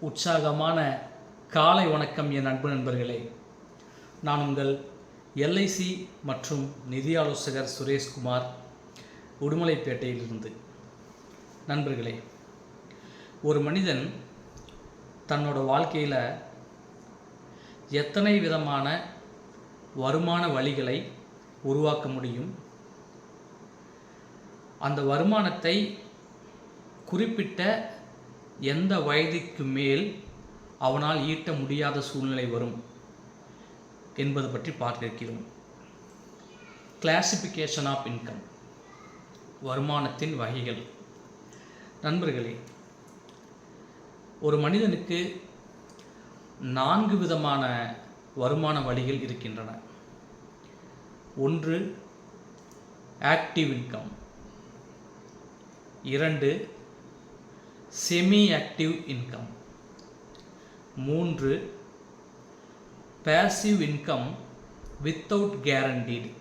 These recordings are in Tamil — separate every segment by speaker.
Speaker 1: உற்சாகமான காலை வணக்கம் என் அன்பு நண்பர்களே. நான் உங்கள் எல்ஐசி மற்றும் நிதி ஆலோசகர் சுரேஷ்குமார் உடுமலைப்பேட்டையிலிருந்து. நண்பர்களே ஒரு மனிதன் தன்னோட வாழ்க்கையில் எத்தனை விதமான வருமான வழிகளை உருவாக்க முடியும்? அந்த வருமானத்தை குறிப்பிட்ட எந்த வயதுக்கு மேல் அவனால் ஈட்ட முடியாத சூழ்நிலை வரும் என்பது பற்றி பார்த்திருக்கிறோம். கிளாசிஃபிகேஷன் ஆஃப் இன்கம் வருமானத்தின் வகைகள். நண்பர்களே ஒரு மனிதனுக்கு நான்கு விதமான வருமான வழிகள் இருக்கின்றன. ஒன்று ஆக்டிவ் இன்கம் இரண்டு செமி ஆக்டிவ் இன்கம் மூன்று பேசிவ் இன்கம் வித்தவுட் கேரண்டீடு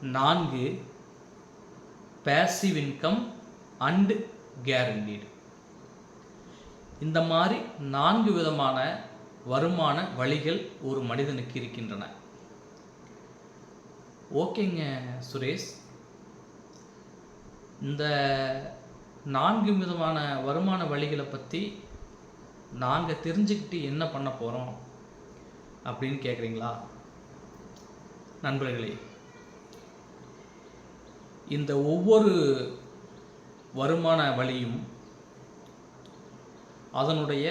Speaker 1: நான்கு பேசிவ் இன்கம் அண்டு கேரண்டீடு இந்த மாதிரி நான்கு விதமான வருமான வழிகள் ஒரு மனிதனுக்கு இருக்கின்றன. ஓகேங்க சுரேஷ். இந்த நான்கு விதமான வருமான வழிகளை பற்றி நாங்கள் தெரிஞ்சுக்கிட்டு என்ன பண்ண போகிறோம் அப்படின்னு கேட்குறீங்களா நண்பர்களே இந்த ஒவ்வொரு வருமான வழியும் அதனுடைய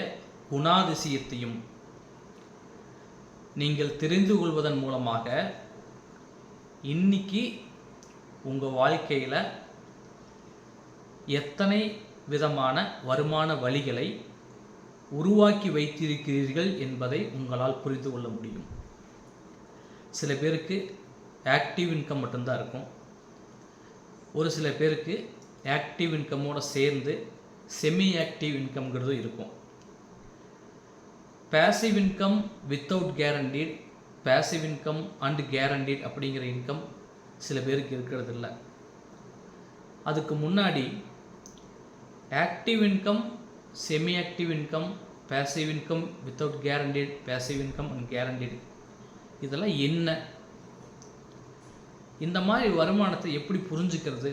Speaker 1: குணாதிசயத்தையும் நீங்கள் தெரிந்து கொள்வதன் மூலமாக இன்னைக்கு உங்கள் வாழ்க்கையில் எத்தனை விதமான வருமான வழிகளை உருவாக்கி வைத்திருக்கிறீர்கள் என்பதை உங்களால் புரிந்து கொள்ள முடியும். சில பேருக்கு ஆக்டிவ் இன்கம் மட்டும்தான் இருக்கும். ஒரு சில பேருக்கு ஆக்டிவ் இன்கம்மோடு சேர்ந்து செமி ஆக்டிவ் இன்கம்ங்கிறது இருக்கும். Passive income without guaranteed passive income and guaranteed அப்படிங்கிற இன்கம் சில பேருக்கு இருக்கிறது இல்லை அதுக்கு முன்னாடி active income semi active income passive income without guaranteed passive income and guaranteed இதெல்லாம் என்ன? இந்த மாதிரி வருமானத்தை எப்படி புரிஞ்சுக்கிறது?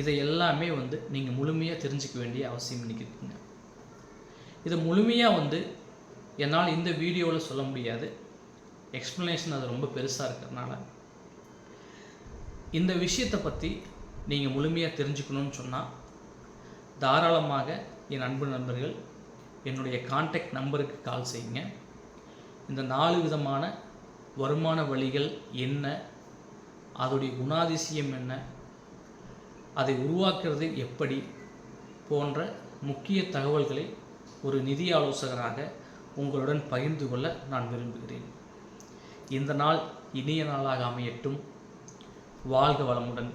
Speaker 1: இதை எல்லாமே வந்து நீங்கள் முழுமையாக தெரிஞ்சுக்க வேண்டிய அவசியம் நினைக்கிறீங்க இதை முழுமையாக வந்து என்னால் இந்த வீடியோவில் சொல்ல முடியாது. எக்ஸ்ப்ளனேஷன் அது ரொம்ப பெருசாக இருக்கிறதுனால. இந்த விஷயத்தை பற்றி நீங்கள் முழுமையாக தெரிஞ்சுக்கணும்னு சொன்னால் தாராளமாக என் அன்பு நண்பர்கள் என்னுடைய காண்டாக்ட் நம்பருக்கு கால் செய்யுங்க. இந்த நாலு விதமான வருமான வழிகள் என்ன? அதோடைய குணாதிசயம் என்ன? அதை உருவாக்குறது எப்படி? போன்ற முக்கிய தகவல்களை ஒரு நிதி ஆலோசகராக உங்களுடன் பகிர்ந்து கொள்ள நான் விரும்புகிறேன். இந்த நாள் இனிய நாளாக அமையட்டும். வாழ்க வளமுடன்.